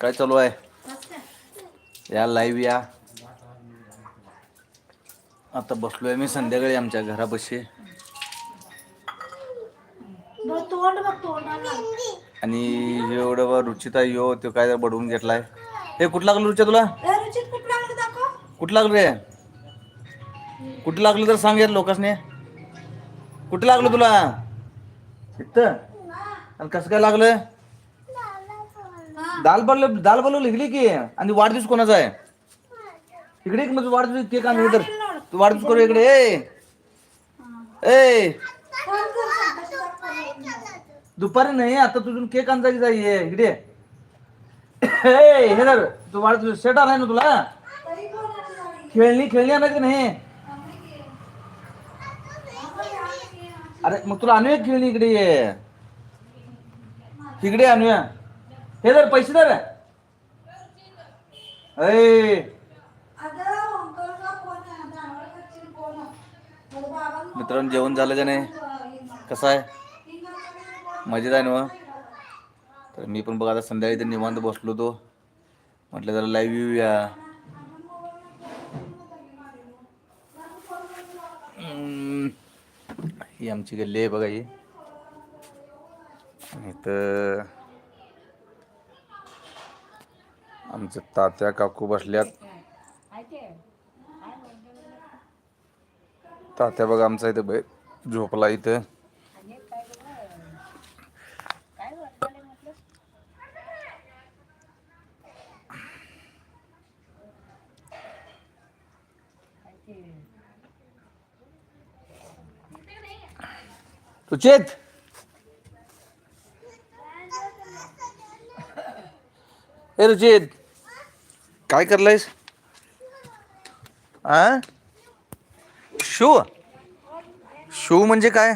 काय चालू आहे? या लाईव्ह या. आता बसलोय मी संध्याकाळी आमच्या घरापाशी. आणि एवढं बा रुचिता यो तो काय बडवून घेतलाय. हे कुठं लागलं रुचिता तुला? रुचित कुठं लागलं दाखव. कुठं लागलं रे? कुठं लागलं तर सांग यार लोकांसने. कुठं लागलं तुला? इथं. आणि कसं काय लागलं? दाल बल दाल बलव लिहिली की? आणि वाढदिवस कोणाचा आहे? इकडे एक म्हणजे वाढदिवस केक आणून तर तू वाढदिवस करू इकडे. ए! ए. दुपारी नाही आता तुझून केक आणता की जाई इकडे. ए हे धर. तू वाढदिवस सेट आलाय ना तुला? तरी? खेळणी खेळणी आणा की नाही? अरे मग तुला आणूया खेळणी इकडे? ये इकडे आणूया. हे जर पैसे दर ए मित्रांनो जेवण झालं का नाही? कसं आहे? मजेत आहे ना हो? तर मी पण बघा आता संध्याकाळी तर निवांत बसलो होतो. म्हटलं जरा लाईव्ह येऊया या. ही आमची गल्ली आहे बघा ही. तर आमचे तात्या काकू बसल्यात. तात्या बघा आमचा इथं बै- झोपला इथं. रुचित ए रुचित. काय करलायस? आ? शू? शू म्हणजे काय?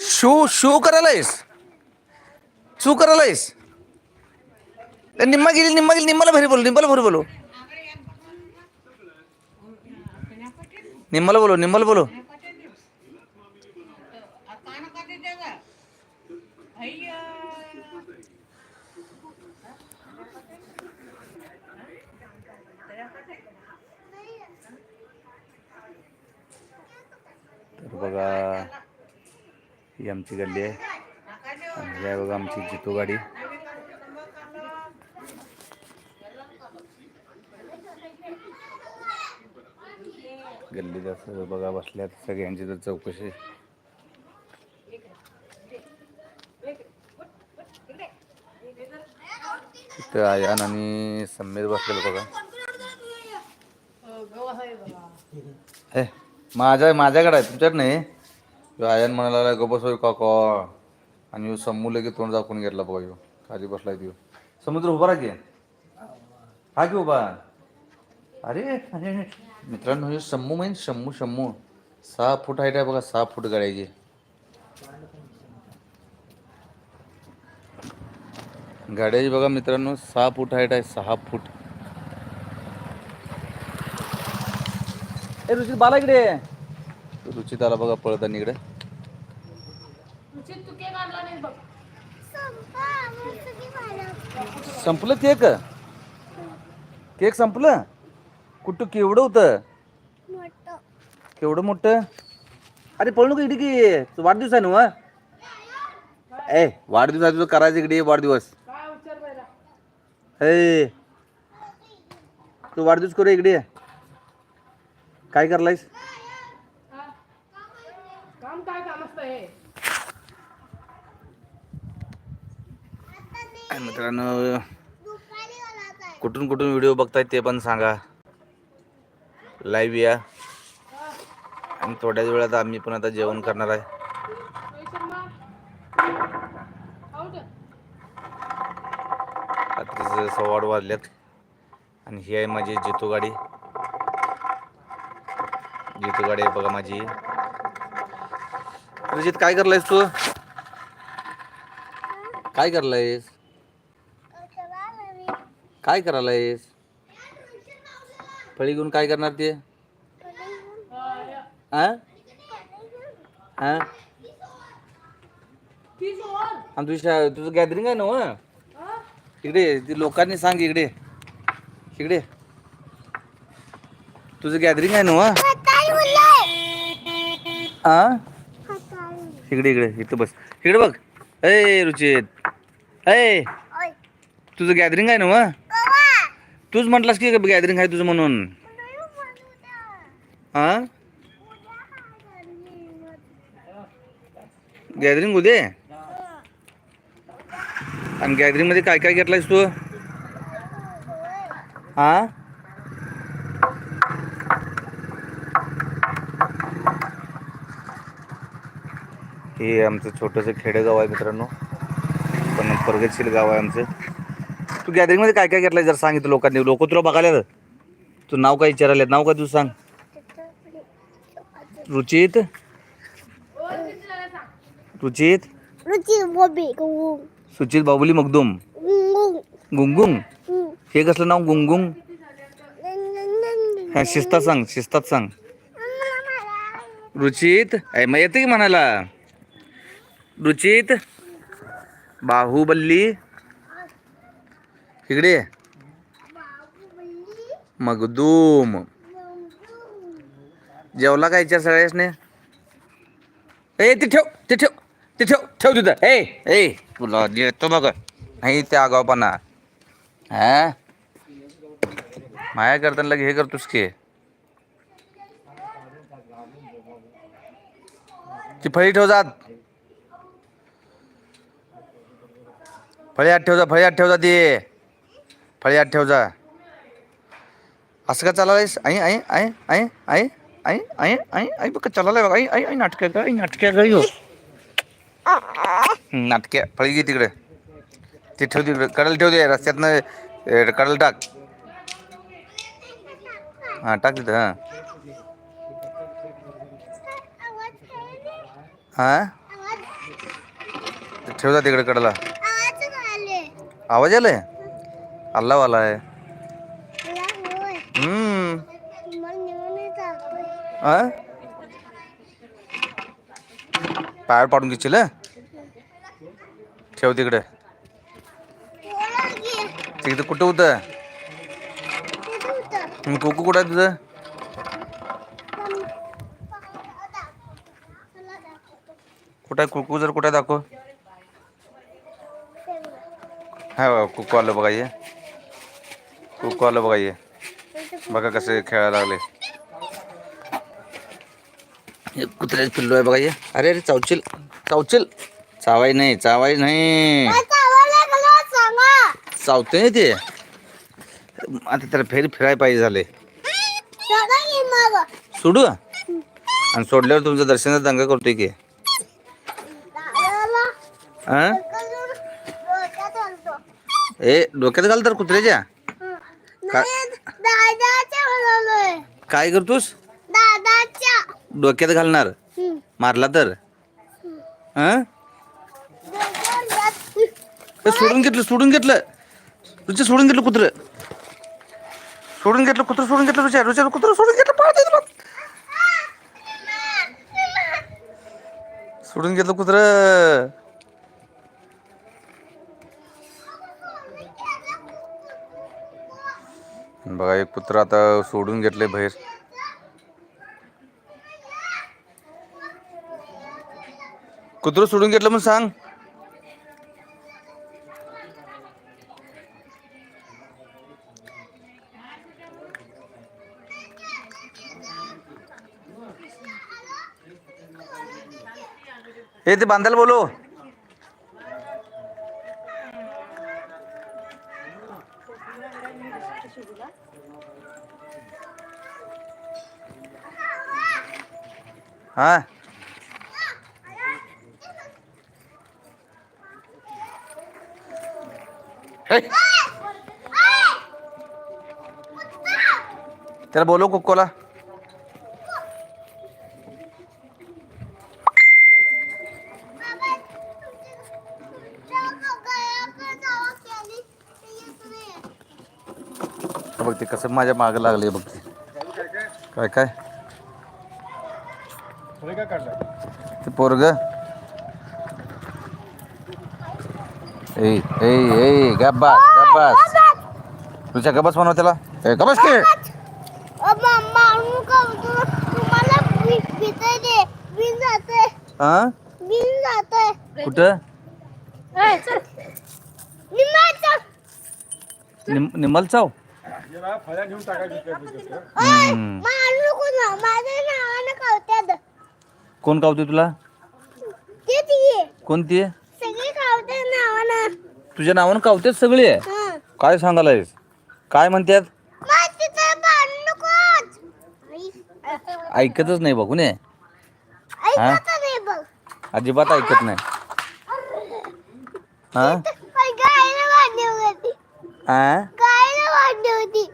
शू शू करायलायस? शू करायलायस? निम्मा गेली निम्मा गेली निम्माला भरी बोलू निम्माला भरी बोलू. निम्माला बोलू निम्माला बोलू. बघा ही आमची गल्ली आहे. आणि बघा आमची जितू गाडी. गल्लीत असं बघा बसल्यात सगळ्यांची तर चौकशी. इथं आयान आणि समीर बसलेलं बघा. हे. माझ्या माझ्याकडे आहे तुमच्याकडे नाही? ह्यो आयन म्हणाला गो काको. आणि ह्यो सम्मू तोंड दाखवून घेतला बघा ह्यो खाली बसलाय त्यो. समुद्र उभा राहा की. हा की उभा. अरे अरे. मित्रांनो हे शम्मू माहीत शम्मू शम्मू सहा फूट हाईट आहे बघा सहा फूट गाड्याची गाड्याची बघा मित्रांनो सहा फूट हाईट आहे सहा फूट. ए रुचित बाला इकडे रुचित आला बघा पळताना इकडे रुचित, तू केक आणला नाहीस बघ. संपलं केक केक संपलं कुठं केवढं होतं केवढं मोठं अरे पळू नको इकडे की तू वाढदिवस आहे ना व? ए वाढदिवस आहे तुझं करायचं इकडे ये वाढदिवस काय विचार पहिला? हे तू वाढदिवस करू इकडे. काय करलायस? हा? काम काय काम असतं हे? मित्रांनो कुठून कुठून व्हिडिओ बघतायत ते पण सांगा. लाईव्ह या. आणि थोड्याच वेळात आम्ही पण आता जेवण करणार आहे. रात्रीचे सव्वा आठ वाजल्यात आणि ही आहे माझी जितू गाडी. जितू गाडी आहे बघा माझी. रजित काय करलायस तू? काय करलायस? काय करायलायस? फळी घेऊन काय करणार ते? तुझ्या आणि तुझं गॅदरिंग आहे ना हो? इकडे ती लोकांनी सांग इकडे. इकडे. तुझं गॅदरिंग आहे ना हो? हा इकडे इकडे इथं बस. इकडे बघ. ए रुचित. ए तुझं गॅदरिंग आहे ना व? तूच म्हटलास की गॅदरिंग आहे तुझं म्हणून. हा गॅदरिंग उद्या आणि गॅदरिंगमध्ये काय काय घेतलायस तू? हा हे आमचं छोटंसं खेडेगाव आहे मित्रांनो. पण प्रगतशील गाव आहे आमचं. तू गॅदरिंगमध्ये काय काय घेतलंय जर सांगितलं लोकांनी. लोक तुला बघायला. तू नाव काय विचारायला नाव काय तुझं सांग. रुचित? रुचित? सुचित बाहुली मगदुम गुंगुंग. हे कसलं नाव? गुंगुंग? हा शिस्तात सांग शिस्तात सांग. रुचित? ऐ मग येते की म्हणायला? रुचित बाहुबल्ली इकडे मगदूम. जेवला काय विचार सगळ्यासने? ए ते ठेव ते ठेव ते ठेव ठेव तिथं. ए ए तुला येतो बघ. नाही ते आगावपणा हा? माया करताना लगे हे करतोस की. ती फळी ठेव जात. फळी आत ठेव जा फळी आत ठेव जा ती फळी आत ठेव जा असं का चाललायस आई आई आई आई आई आई आई आई आई बघ चाललाय बघ आई आई आई नाटक का आई नाटक गई हो नाटक फळी घे तिकडे ते ठेव तिकडे कडल ठेव दे रस्त्यातनं कडल टाक हां टाक तिथं हां हां आवाज ते ठेव जा तिकडे कडला आवाज आलाय अल्लावाला आहे. हम्म. पाडून घेशील ठेव तिकडे. तिकडे कुठं मग कुकू कुठं आहे तुझं? कुठं कुकू? जर कुठं दाखव. हा बघा कुकू आलं बघा ये कुकू आलं बघा ये बघा कसे खेळायला लागले। हे कुत्र्याचं पिल्लू आहे बघा ये। अरे अरे चावचिल चावचिल। चावाय नाही चावाय नाही। सांगा। चावते ते। आता त्याला फेर फिराय पाहिजे झाले। सोडू आणि सोडल्यावर तुमचं दर्शनाचा दंगा करतोय की। हा ए डोक्यात घाल तर कुत्र्याच्या. दादाच्या काय करतोस? दादाच्या. डोक्यात घालणार. हम्म. मारला तर. हा? ए, सोडून घेतलं सोडून घेतलं. रुची सोडून घेतलं कुत्र. सोडून घेतलं कुत्र सोडून घेतलं रुच्या रुच्या कुत्र सोडून घेतलं पळते सोडून घेतलं कुत्र. बघा एक कुत्रा आता सोडून घेतले बाहेर. कुत्र सोडून घेतलं म्हणून सांग. हे ते बांधायला बोलो शिजला हा. त्याला बोलव कोकोला. बघ ते कसं माझ्या मागं लागले बघ ते. काय काय? ते पोरग? ए ए ए गप्पा बस तुझ्या गबस म्हणव त्याला? ए गबस की? मारू का तू तुम्हाला भीते दे बिन जाते हा बिन जाते कुठं? निम- निमल चाव हम्म. ना. कोण कावते तुला? कोणती? आहे सगळे खावत्यात नावानं. तुझ्या नावानं कावतेच सगळे? हं. काय सांगायलायस? काय म्हणतात ऐकतच नाही बघून ये. बघ. अजिबात ऐकत नाही. हा गायला बांधली होती आ? गायला बांधली होती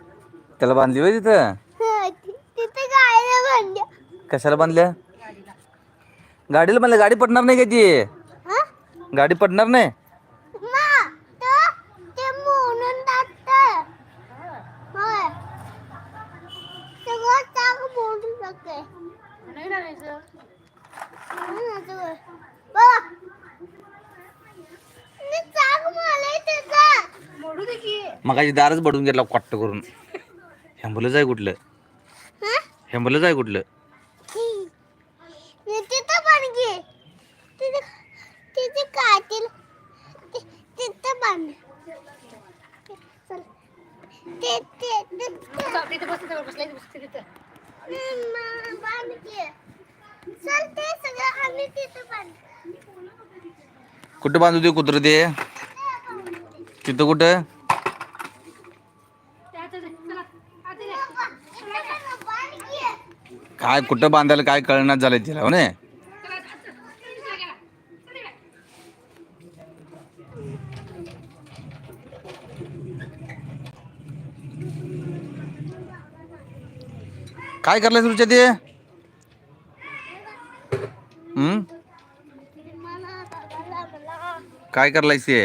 त्याला बांधली होय तिथं हं, ति- तिथे गायला बांधल्या कशाला बांधल्या गाडीला बांधल्या गाडी पडणार नाही का ती हं? गाडी पडणार नाही मा, तो ते मोडून टाकतं. होय. सगळं चाक मोडून टाकतंय. नाही ना सगळं. बघा. मी चाक मारलंय त्याचं. मगाची दारच बडून घेतला कट्ट करून हेंबलच आहे कुठलं? हं? हेंबलच आहे कुठलं? तिथं पण घे. तिथे कातील कुठं बांधू ते कुत्र ते? तिथं कुठं बांध घे काय कुठं बांधायला काय कळणार झालंय तिला हो काय करलाय तुझ्या ते? हम्म? काय करलायस ते?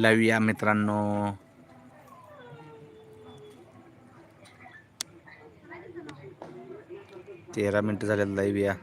लावूया मित्रांनो तेरा मिनटं झाल्यात लाईव्ह या